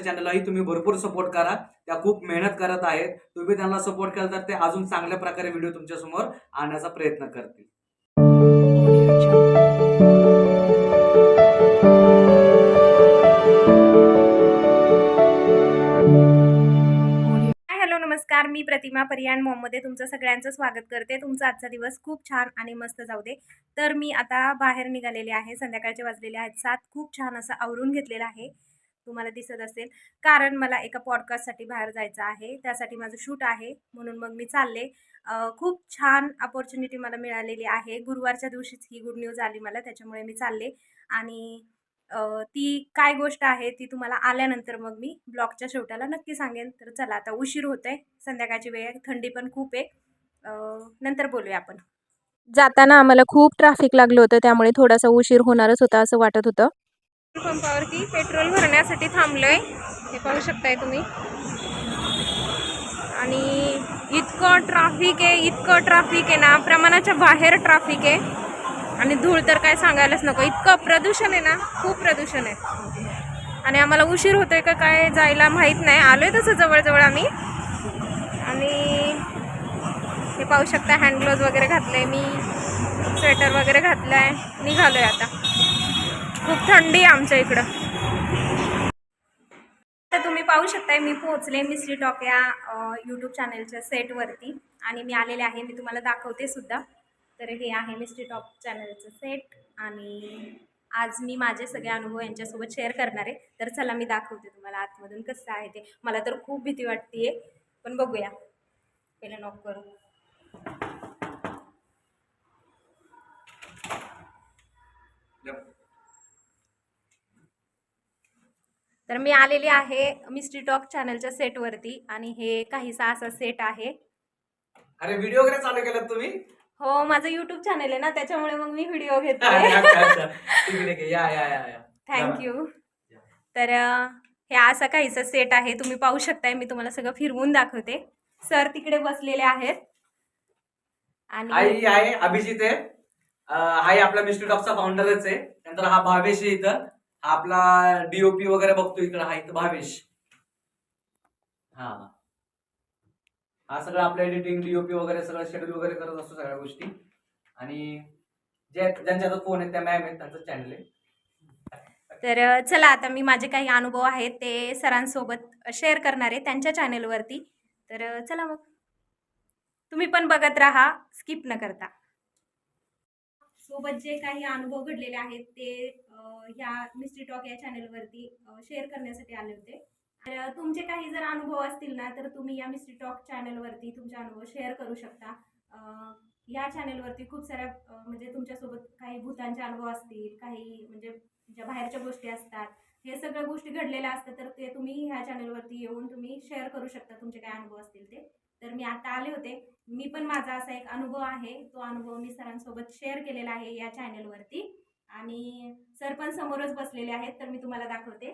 चॅनललाही तुम्ही भरपूर सपोर्ट करा. त्या खूप मेहनत करत आहेत. तुम्ही त्यांना सपोर्ट केला तर ते अजून चांगल्या प्रकारे व्हिडिओ तुमच्यासमोर आणण्याचा प्रयत्न करतील. हॅलो नमस्कार. मी प्रतिमा परियाण मॉममध्ये तुमचं सगळ्यांचं स्वागत करते. तुमचा आजचा दिवस खूप छान आणि मस्त जाऊ दे. तर मी आता बाहेर निघालेले आहे. संध्याकाळचे वाजलेले आहेत सात. खूप छान असं आवरून घेतलेलं आहे. तुम्हाला दिसत असेल. कारण मला एका पॉडकास्टसाठी बाहेर जायचं आहे. त्यासाठी माझं शूट आहे. म्हणून मग मी चालले. खूप छान अपॉर्च्युनिटी मला मिळालेली आहे. गुरुवारच्या दिवशीच ही गुड न्यूज आली मला. त्याच्यामुळे मी चालले. आणि ती काय गोष्ट आहे ती तुम्हाला आल्यानंतर मग मी ब्लॉगच्या शेवटाला नक्की सांगेन. तर चला आता उशीर होत आहे संध्याकाळची वेळ आहे. थंडी पण खूप आहे. नंतर बोलूया आपण. जाताना आम्हाला खूप ट्रॅफिक लागलं होतं. त्यामुळे थोडासा उशीर होणारच होता असं वाटत होतं. पेट्रोल पंपावरती पेट्रोल भरण्यासाठी थांबलोय. हे पाहू शकताय तुम्ही. आणि इतकं ट्राफिक आहे इतकं ट्राफिक आहे ना प्रमाणाच्या बाहेर ट्राफिक आहे. आणि धूळ तर काय सांगायलाच नको इतकं प्रदूषण आहे ना खूप प्रदूषण आहे. आणि आम्हाला उशीर होतोय का काय जायला माहीत नाही. आलोय तसं जवळजवळ आम्ही. आणि हे पाहू शकता हँडग्लोव्हज वगैरे घातले मी. स्वेटर वगैरे घातलाय. निघालोय आता. खूप थंडी आहे आमच्या इकडं. तर तुम्ही पाहू शकताय मी पोहोचले मिस्ट्री टॉक या यूट्यूब चॅनलच्या सेटवरती आणि मी आलेले आहे मी तुम्हाला दाखवते सुद्धा. तर हे आहे मिस्ट्री टॉक चॅनलचं सेट आणि आज मी माझे सगळे अनुभव यांच्यासोबत शेअर करणार आहे. तर चला मी दाखवते तुम्हाला आतमधून कसं आहे ते. मला तर खूप भीती वाटते पण बघूया. पहिलं नॉक करू. तर मी आलेली आहे मिस्ट्री टॉक चॅनलच्या सेटवरती आणि हे काहीसा असा सेट आहे. अरे व्हिडिओ वगैरे चालू केलात तुम्ही? हो माझं युट्यूब चॅनल आहे ना त्याच्यामुळे मग मी व्हिडिओ घेते. थँक्यू तर हे असा काहीसा सेट आहे. तुम्ही पाहू शकताय मी तुम्हाला सगळं फिरवून दाखवते. सर तिकडे बसलेले आहेत. आणि आई आहे अभिजित आहे. हाही आपला मिस्टर डॉगचा फाउंडरच आहे. नंतर हा भावेश इथं. आपला डीओपी वगैरे बघतो इकडं हा इथं भावेश. हा. हा सगळं आपलं एडिटिंग डीओपी वगैरे सगळं शेड्यूल वगैरे करत असतो सगळ्या गोष्टी. आणि जे ज्यांच्या फोन आहेत त्या मॅम आहेत त्यांचं चॅनल आहे. तर चला आता मी माझे काही अनुभव आहेत ते सरांसोबत शेअर करणार आहे त्यांच्या चॅनेलवरती तर चला मग. तुम्ही पण बघत राहा स्किप न करता. सोबत जे काही अनुभव घडलेले आहेत ते ह्या मिस्ट्री टॉक या चॅनेलवरती शेअर करण्यासाठी आले होते. तर तुमचे काही जर अनुभव असतील ना तर तुम्ही या मिस्ट्री टॉक चॅनलवरती तुमचे अनुभव शेअर करू शकता. या चॅनेलवरती खूप साऱ्या म्हणजे तुमच्यासोबत काही भूतांचे अनुभव असतील काही म्हणजे ज्या बाहेरच्या गोष्टी असतात हे सगळ्या गोष्टी घडलेल्या असतात तर ते तुम्ही ह्या चॅनलवरती येऊन तुम्ही शेअर करू शकता तुमचे काय अनुभव असतील ते. तर मी आता आले होते. मी पण माझा असा एक अनुभव आहे. तो अनुभव मी सरांसोबत शेअर केलेला आहे या चॅनलवरती आणि सर पण समोरच बसलेले आहेत तर मी तुम्हाला दाखवते.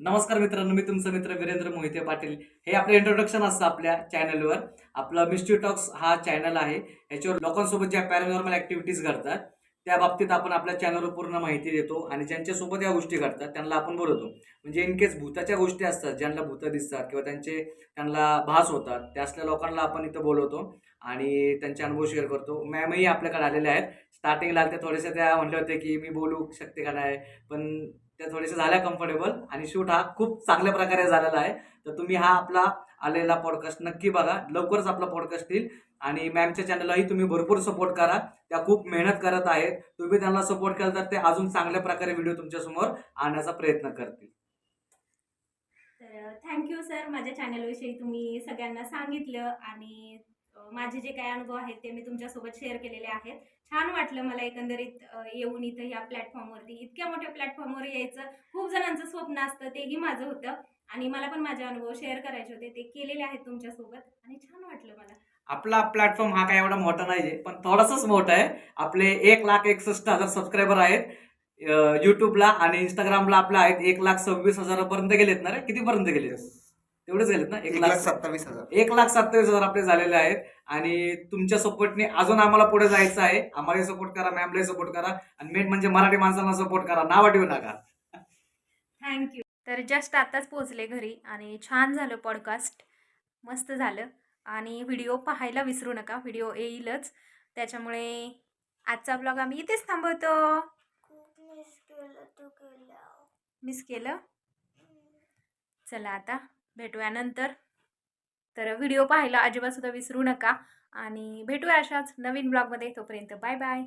नमस्कार मित्रांनो मी तुमचा मित्र वीरेंद्र मोहिते पाटील. हे आपलं इंट्रोडक्शन असतं आपल्या चॅनलवर आपलं मिस्ट्री टॉक्स हा चॅनल आहे. याच्यावर लोकांसोबत ज्या पॅरानॉर्मल ऍक्टिव्हिटीज घडतात त्या बाबतीत आपण आपल्या चॅनलवर पूर्ण माहिती देतो आणि ज्यांच्यासोबत या गोष्टी घडतात त्यांना आपण बोलवतो. म्हणजे इन केस भूताच्या गोष्टी असतात ज्यांना भूतं दिसतात किंवा त्यांचे त्यांना भास होतात त्या असल्या लोकांना आपण इथं बोलवतो आणि त्यांचे अनुभव शेअर करतो. मॅमही आपल्याकडे आलेल्या आहेत. स्टार्टिंगला त्या थोडेसे त्या म्हणले होते की मी बोलू शकते का नाही पण त्या थोडेसे झाल्या कम्फर्टेबल आणि शूट हा खूप चांगल्या प्रकारे झालेला आहे. तर तुम्ही हा आपला आलेला पॉडकास्ट नक्की बघा. लवकरच आपला पॉडकास्ट येईल. आणि मॅमच्या चॅनललाही तुम्ही भरपूर सपोर्ट करा. त्या खूप मेहनत करत आहेत. तुम्ही त्यांना सपोर्ट केला तर ते अजून चांगल्या प्रकारे व्हिडिओ तुमच्यासमोर आणण्याचा प्रयत्न करतील. तर थँक्यू सर माझ्या चॅनलविषयी तुम्ही सगळ्यांना सांगितलं आणि माझे जे काही अनुभव आहेत ते मी तुमच्यासोबत शेअर केलेले आहेत. छान वाटलं मला एकंदरीत येऊन इथं ह्या प्लॅटफॉर्मवरती इतक्या मोठ्या प्लॅटफॉर्मवर यायचं खूप जणांचं स्वप्न असतं तेही माझं होतं. आणि मला पण माझे अनुभव शेअर करायचे होते. ते केलेले आहेत तुमच्यासोबत. आणि छान वाटलं मला. आपला प्लॅटफॉर्म हा काय एवढा मोठा नाहीये पण थोडासाच मोठा आहे. आपले एक लाख एकसष्ट हजार सबस्क्रायबर आहेत युट्यूबला आणि इंस्टाग्रामला आपले आहेत एक लाख सव्वीस हजारापर्यंत गेलेत ना रे? कितीपर्यंत गेलेत? तेवढेच गेलेत ना? एक लाख सत्तावीस हजार. एक लाख सत्तावीस हजार आपले झालेले आहेत. आणि तुमच्या सपोर्टने अजून आम्हाला पुढे जायचं आहे. आम्हाला सपोर्ट करा मॅमलाही सपोर्ट करा. आणि मेन म्हणजे मराठी माणसांना सपोर्ट करा. नाव ठेवू नका. थँक्यू तर जस्ट आत्ताच पोचले घरी आणि छान झालं पॉडकास्ट मस्त झालं. आणि व्हिडिओ पाहायला विसरू नका. व्हिडिओ येईलच. त्याच्यामुळे आजचा ब्लॉग आम्ही इथेच थांबवतो. मिस केलं तू केलं. मिस केलं? चला आता भेटूया नंतर. तर व्हिडिओ पाहायला अजिबात सुद्धा विसरू नका. आणि भेटूया अशाच नवीन ब्लॉगमध्ये तोपर्यंत बाय बाय